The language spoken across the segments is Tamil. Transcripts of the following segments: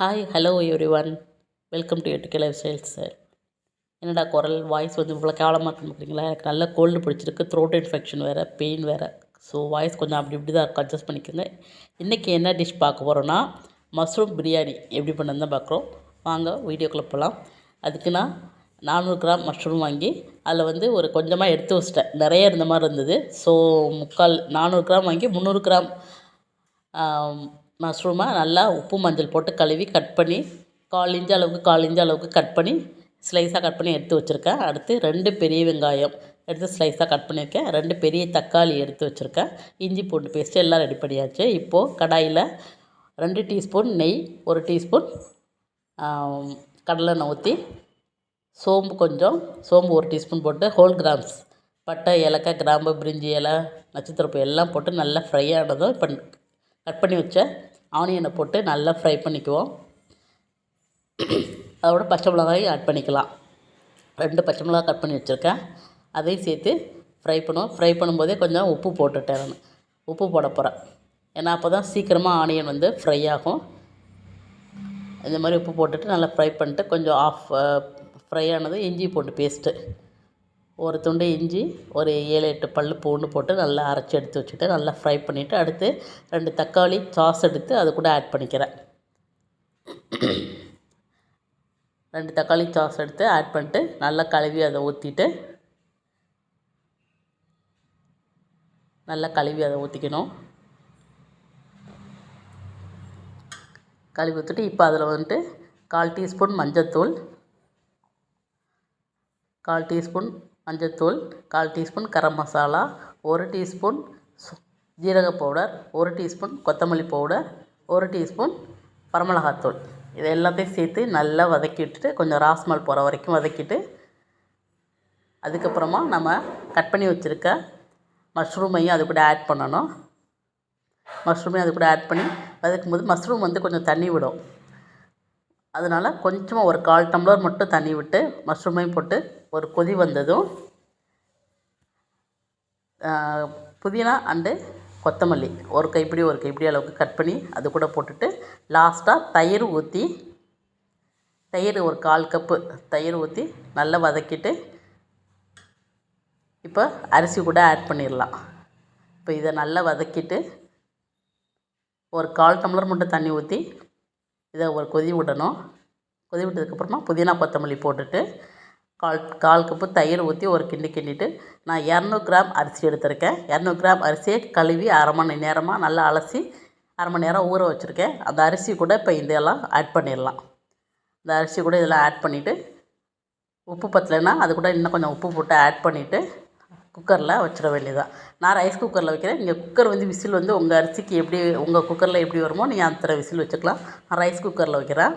Hi hello everyone welcome to எட்டுக்கே lifestyle sir என்னடா குரல்? வாய்ஸ் வந்து இவ்வளோ கேவலமாக இருக்குன்னு பார்க்குறீங்களா எனக்கு நல்ல கோல்டு பிடிச்சிருக்கு. த்ரோட் இன்ஃபெக்ஷன் வேறு பெயின் வேறு. ஸோ வாய்ஸ் கொஞ்சம் அப்படி இப்படி தான் இருக்கும் அட்ஜஸ்ட் பண்ணிக்கோங்க. இன்றைக்கி என்ன டிஷ் பார்க்க போகிறோன்னா மஷ்ரூம் பிரியாணி எப்படி பண்ணு தான் பார்க்குறோம். வாங்க வீடியோக்குள்ளே போகலாம் அதுக்கு நான் நானூறு கிராம் மஷ்ரூம் வாங்கி அதில் வந்து ஒரு கொஞ்சமாக எடுத்து வச்சிட்டேன். நிறைய இருந்த மாதிரி இருந்தது. ஸோ முக்கால் நானூறு கிராம் வாங்கி முந்நூறு கிராம் மஷ்ரூமை நல்லா உப்பு மஞ்சள் போட்டு கழுவி கட் பண்ணி கால் இன்ச்சு அளவுக்கு கால் இன்ச்சு அளவுக்கு கட் பண்ணி ஸ்லைஸாக கட் பண்ணி எடுத்து வச்சுருக்கேன். அடுத்து ரெண்டு பெரிய வெங்காயம் எடுத்து ஸ்லைஸாக கட் பண்ணியிருக்கேன். ரெண்டு பெரிய தக்காளி எடுத்து வச்சுருக்கேன். இஞ்சி பூண்டு பேஸ்ட்டு எல்லாம் ரெடி பண்ணியாச்சு. இப்போது கடாயில் ரெண்டு டீஸ்பூன் நெய் ஒரு டீஸ்பூன் கடலை ஊற்றி சோம்பு கொஞ்சம் சோம்பு ஒரு டீஸ்பூன் போட்டு ஹோல் கிராம்ஸ் பட்டை ஏலக்காய் கிராம்பு பிரிஞ்சி இலை நட்சத்திரப்பு எல்லாம் போட்டு நல்லா ஃப்ரை ஆனதும் இப்போ கட் பண்ணி வச்ச ஆனியனை போட்டு நல்லா ஃப்ரை பண்ணிக்குவோம். அதோட பச்சை மிளகாயும் ஆட் பண்ணிக்கலாம். ரெண்டு பச்சை மிளகா கட் பண்ணி வச்சுருக்கேன். அதையும் சேர்த்து ஃப்ரை பண்ணுவோம். ஃப்ரை பண்ணும்போதே கொஞ்சம் உப்பு போட்டுட்டேன் நான் உப்பு போட போகிறேன் ஏன்னா அப்போ தான் சீக்கிரமாக ஆனியன் வந்து ஃப்ரை ஆகும். இந்த மாதிரி உப்பு போட்டுட்டு நல்லா ஃப்ரை பண்ணிட்டு கொஞ்சம் ஆஃப் ஃப்ரை ஆனது இஞ்சி போட்டு பேஸ்ட்டு ஒரு துண்டு இஞ்சி ஒரு ஏழு எட்டு பல் பூண்டு போட்டு நல்லா அரைச்சி எடுத்து வச்சுட்டு நல்லா ஃப்ரை பண்ணிவிட்டு அடுத்து ரெண்டு தக்காளி சாஸ் எடுத்து அது கூட ஆட் பண்ணிக்கிறேன். ரெண்டு தக்காளி சாஸ் எடுத்து ஆட் பண்ணிட்டு நல்லா கழுவி அதை ஊற்றிட்டு நல்லா கழுவி அதை ஊற்றிக்கணும் கழுவி ஊற்றிட்டு இப்போ அதில் வந்துட்டு கால் டீஸ்பூன் மஞ்சத்தூள் கால் டீஸ்பூன் மஞ்சத்தூள் கால் டீஸ்பூன் கரம் மசாலா ஒரு டீஸ்பூன் ஜீரக பவுடர் ஒரு டீஸ்பூன் கொத்தமல்லி பவுடர் ஒரு டீஸ்பூன் பரமிளகாத்தூள். இது எல்லாத்தையும் சேர்த்து நல்லா வதக்கி விட்டுட்டு கொஞ்சம் ராஸ்மல் போகிற வரைக்கும் வதக்கிட்டு அதுக்கப்புறமா நம்ம கட் பண்ணி வச்சுருக்க மஷ்ரூமையும் அது கூட ஆட் பண்ணணும். மஷ்ரூமையும் அது கூட ஆட் பண்ணி வதக்கும் போது மஷ்ரூம் வந்து கொஞ்சம் தண்ணி விடும். அதனால் கொஞ்சமாக ஒரு கால் டம்ளர் மட்டும் தண்ணி விட்டு மஷ்ரூமையும் போட்டு ஒரு கொதி வந்ததும் புதினா அண்டு கொத்தமல்லி. ஒரு கைப்பிடி ஒரு கைப்பிடி அளவுக்கு கட் பண்ணி அது கூட போட்டுட்டு லாஸ்ட்டாக தயிர் ஊற்றி தயிர் ஒரு கால் கப்பு தயிர் ஊற்றி நல்லா வதக்கிட்டு இப்போ அரிசி கூட ஆட் பண்ணிடலாம் இப்போ இதை நல்லா வதக்கிட்டு ஒரு கால் டம்ளர் மட்டும் தண்ணி ஊற்றி இதை ஒரு கொதி விடணும். கொதி விட்டதுக்கப்புறமா புதினா கொத்தமல்லி போட்டுட்டு கால் கால் கப்பு தயிர் ஊற்றி ஒரு கிண்டி கிண்டிட்டு நான் இரநூறு கிராம் அரிசி எடுத்திருக்கேன். இரநூறு கிராம் அரிசியை கழுவி அரை மணி நேரமாக நல்லா அலசி அரை மணி நேரம் ஊற வச்சுருக்கேன். அந்த அரிசி கூட இப்போ இதெல்லாம் ஆட் பண்ணிடலாம். இந்த அரிசி கூட இதெல்லாம் ஆட் பண்ணிவிட்டு உப்பு பத்தலைன்னா அது கூட இன்னும் கொஞ்சம் உப்பு போட்டு ஆட் பண்ணிவிட்டு குக்கரில் வச்சிட வேண்டியதான் நான் ரைஸ் குக்கரில் வைக்கிறேன். நீங்கள் குக்கர் வந்து விசில் வந்து உங்கள் அரிசிக்கு எப்படி உங்கள் குக்கரில் எப்படி வருமோ நீங்கள் அத்தனை விசில் வச்சுக்கலாம். நான் ரைஸ் குக்கரில் வைக்கிறேன்.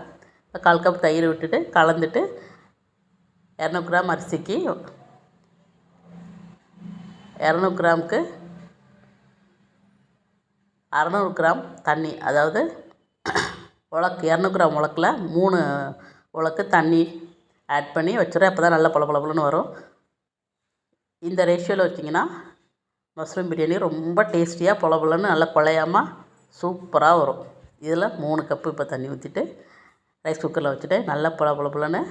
கால் கப் தயிர் விட்டுட்டு கலந்துட்டு இரநூறு கிராம் அரிசிக்கு இரநூறு கிராமுக்கு அறநூறு கிராம் தண்ணி. அதாவது உலக்கு இரநூறு கிராம் உலக்கில் மூணு உலக்கு தண்ணி ஆட் பண்ணி வச்சுருவேன் அப்போ தான் நல்லா பளபளபளன்னு வரும். இந்த ரேஷியோவில் வச்சிங்கன்னா மஷ்ரூம் பிரியாணி ரொம்ப டேஸ்டியாக பொலபொலன்னு நல்லா குழையாமல் சூப்பராக வரும். இதில் மூணு கப்பு இப்போ தண்ணி ஊற்றிட்டு ரைஸ் குக்கரில் வச்சுட்டு நல்லா பொல பொல பொலன்னு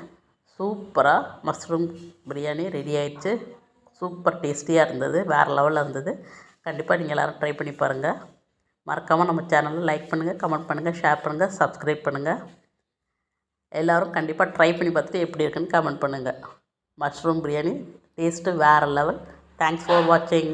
சூப்பராக மஷ்ரூம் பிரியாணி ரெடி ஆயிடுச்சு. சூப்பர் டேஸ்டியாக இருந்தது. வேறு லெவலில் இருந்தது. கண்டிப்பாக நீங்கள் எல்லோரும் ட்ரை பண்ணி பாருங்கள் மறக்காமல் நம்ம சேனலில் லைக் பண்ணுங்கள் கமெண்ட் பண்ணுங்கள் ஷேர் பண்ணுங்கள் சப்ஸ்கிரைப் பண்ணுங்கள் எல்லோரும் கண்டிப்பாக ட்ரை பண்ணி பார்த்துட்டு எப்படி இருக்குன்னு கமெண்ட் பண்ணுங்கள் மஷ்ரூம் பிரியாணி டேஸ்ட்டு வேறு லெவல் தேங்க்ஸ் ஃபார் வாட்சிங்